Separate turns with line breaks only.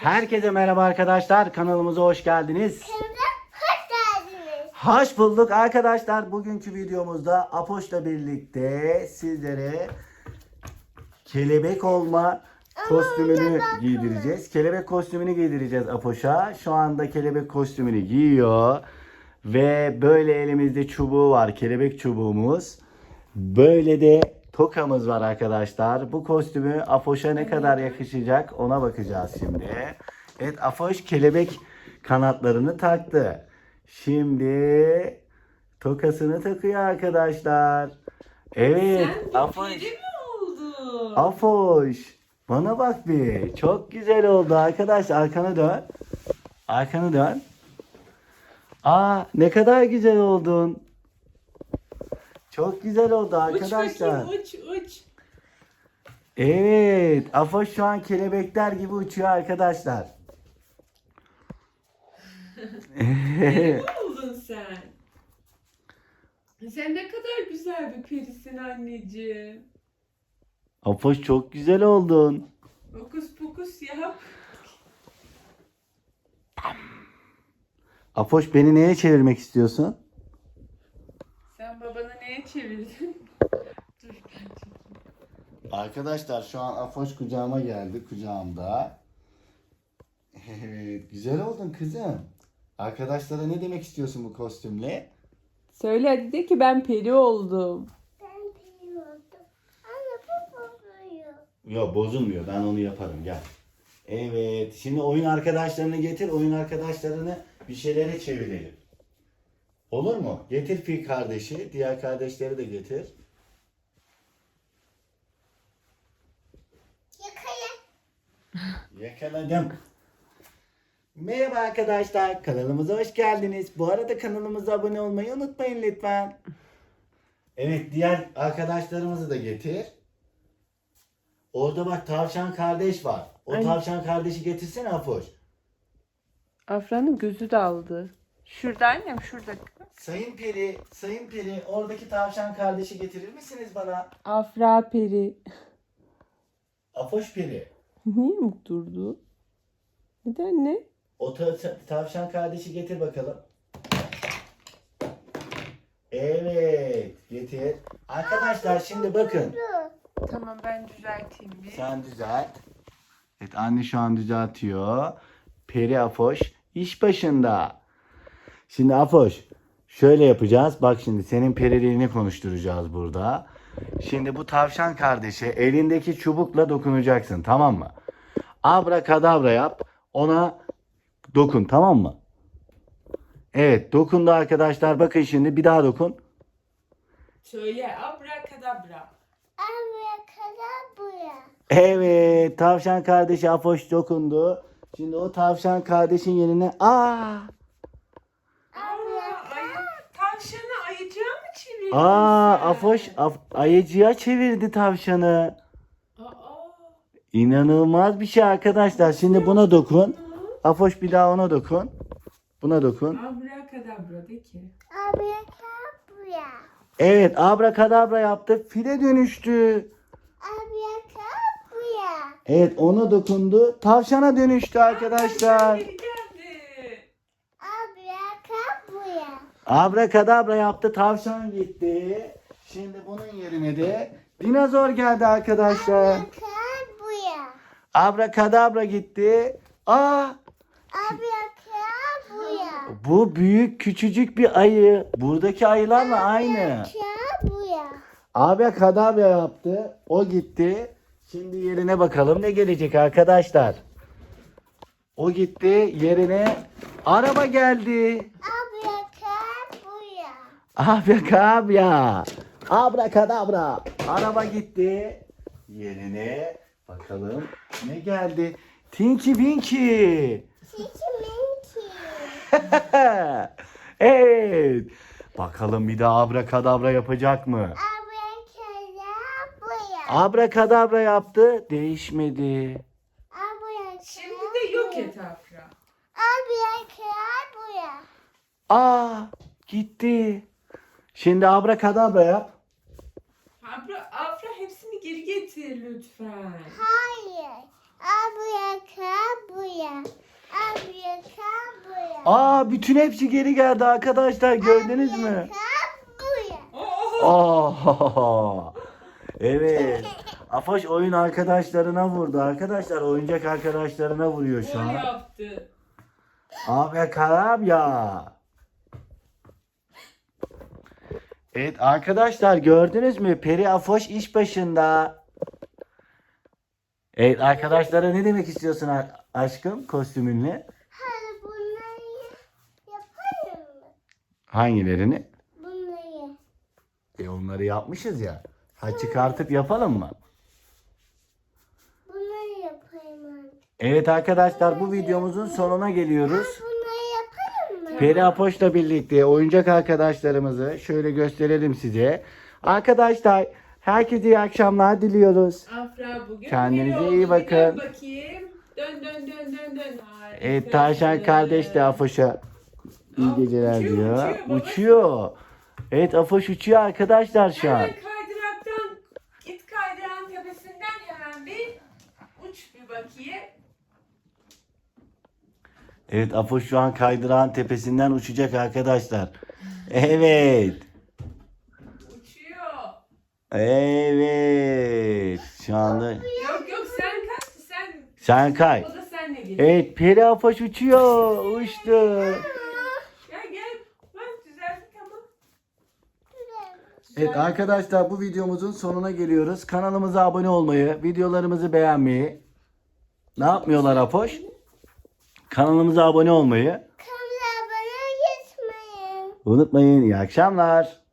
Herkese merhaba arkadaşlar. Kanalımıza hoş geldiniz.
Kanalımıza hoş geldiniz.
Hoş bulduk arkadaşlar. Bugünkü videomuzda Apoş'la birlikte sizlere kelebek olma kostümünü giydireceğiz. Kelebek kostümünü giydireceğiz Apoş'a. Şu anda kelebek kostümünü giyiyor. Ve böyle elimizde çubuğu var. Kelebek çubuğumuz. Böyle de tokamız var arkadaşlar. Bu kostümü Afoş'a ne kadar yakışacak ona bakacağız şimdi. Evet Afoş kelebek kanatlarını taktı. Şimdi tokasını takıyor arkadaşlar. Evet
Sen
Afoş.
mi oldun?
Afoş. Bana bak bir. Çok güzel oldu arkadaş. Arkanı dön. Arkanı dön. Aa ne kadar güzel oldun. Çok güzel oldu
Uç
arkadaşlar.
bakayım uç uç.
Evet. Afoş şu an kelebekler gibi uçuyor arkadaşlar.
Mi oldun sen? Sen ne kadar güzel bir perisin anneciğim.
Afoş çok güzel oldun.
Fokus pokus yap.
Afoş beni neye çevirmek istiyorsun?
Neye çevirdin? Dur ben çekeyim.
Arkadaşlar şu an Afoş kucağıma geldi kucağımda. Evet, güzel oldun kızım. Arkadaşlara ne demek istiyorsun bu kostümle?
Söyle hadi de ki ben peri oldum.
Ben biliyordum. Anne bu bozuyor.
Yok bozulmuyor ben onu yaparım gel. Evet şimdi oyun arkadaşlarını getir oyun arkadaşlarını bir şeylere çevirelim. Olur mu? Getir fil kardeşi diğer kardeşleri de getir.
Yakala.
Yakaladım. Merhaba arkadaşlar kanalımıza hoş geldiniz. Bu arada kanalımıza abone olmayı unutmayın lütfen. Evet diğer arkadaşlarımızı da getir. Orada bak tavşan kardeş var. O
Ay.
tavşan kardeşi getirsene Afoş.
Afra'nın gözü daldı. Şurada annem şurada.
Sayın Peri, Sayın Peri oradaki tavşan kardeşi getirir misiniz bana?
Afra peri.
Afoş Peri.
Niye mi durdu? Neden ne?
O ta- ta- tavşan kardeşi getir bakalım. Evet, getir. Arkadaşlar şimdi bakın.
Tamam ben düzelteyim bir.
Sen düzelt. Evet anne şu an düzeltiyor. Peri Afoş iş başında. Şimdi Afoş şöyle yapacağız. Bak şimdi senin periliğini konuşturacağız burada. Şimdi bu tavşan kardeşe elindeki çubukla dokunacaksın tamam mı? Abra yap. Ona dokun tamam mı? Evet dokundu arkadaşlar. Bakın şimdi bir daha dokun.
Söyle abrakadabra.
Abi yakala buraya.
Evet, tavşan kardeşi Afoş dokundu. Şimdi o tavşan kardeşin yerine Aa,
ayı, tavşanı ayıcığa mı çevirdin
aa
sen?
Afoş af, ayıcıya çevirdi tavşanı.
Aa.
İnanılmaz bir şey arkadaşlar. Şimdi buna dokun. Afoş bir daha ona dokun. Buna dokun.
Abrakadabra de ki.
Buraya.
Evet, abrakadabra yaptı. File dönüştü.
Buraya.
Evet, ona dokundu. Tavşana dönüştü arkadaşlar.
Geri geldi.
Abi yakala buraya.
Abrakadabra yaptı. Tavşan gitti. Şimdi bunun yerine de dinozor geldi arkadaşlar.
Buraya.
Abrakadabra gitti. Aa,
buraya.
bu büyük küçücük bir ayı. Buradaki ayılarla aynı. Abrakadabra yaptı. O gitti. Şimdi yerine bakalım ne gelecek arkadaşlar. O gitti. Yerine araba geldi.
Yakala buraya.
Abrakadabra. Abrakadabra. Araba gitti. Yerine bakalım ne geldi. Tinky Winky.
Çiki minki.
evet. Bakalım bir daha abrakadabra yapacak mı?
Buraya.
Abrakadabra yaptı. Değişmedi.
Abi yakala
Şimdi de yok et Afra.
Abi yakala buraya.
Aa gitti. Şimdi abrakadabra yap.
Afra, Afra hepsini geri getir lütfen.
Hayır. Kal buraya.
Aa bütün hepsi geri geldi arkadaşlar gördünüz mü? Oh. Evet. Afoş oyun arkadaşlarına vurdu. Arkadaşlar oyuncak arkadaşlarına vuruyor şu an.
yaptı.
Abi karam ya. Evet arkadaşlar gördünüz mü? Peri Afoş iş başında. Evet arkadaşlara ne demek istiyorsun aşkım kostümünle?
Hadi bunları yapayım mı?
Hangilerini?
Bunları.
E onları yapmışız ya. Ha çıkartıp yapalım mı?
Bunları yapayım artık.
Evet arkadaşlar bu videomuzun sonuna geliyoruz. Peri Apoş'la birlikte oyuncak arkadaşlarımızı şöyle gösterelim size. Arkadaşlar herkese iyi akşamlar diliyoruz.
Afra bugün
Kendinize iyi bakın.
Dön bakayım. Dön dön dön dön dön. Harika.
Evet Tavşan kardeş de Afoş'a iyi geceler
uçuyor,
diyor.
uçuyor.
Uçuyor. Evet Afoş uçuyor arkadaşlar şu an.
Hemen kaydıraktan git kaydırağın tepesinden hemen bir uç bir bakayım.
Evet Afoş şu an kaydırağın tepesinden uçacak arkadaşlar. Evet.
Uçuyor.
Evet. Şu anda
Yok yok sen kaç sen.
sen kay.
O da senle geliyor.
Evet Peri Afoş uçuyor. Uçtu.
Gel gel. Bak düzelttik ama.
Evet arkadaşlar bu videomuzun sonuna geliyoruz. Kanalımıza abone olmayı, videolarımızı beğenmeyi. Ne yapmıyorlar Apoş? Kanalımıza abone olmayı
Kanala bana gitmeyin.
unutmayın. İyi akşamlar.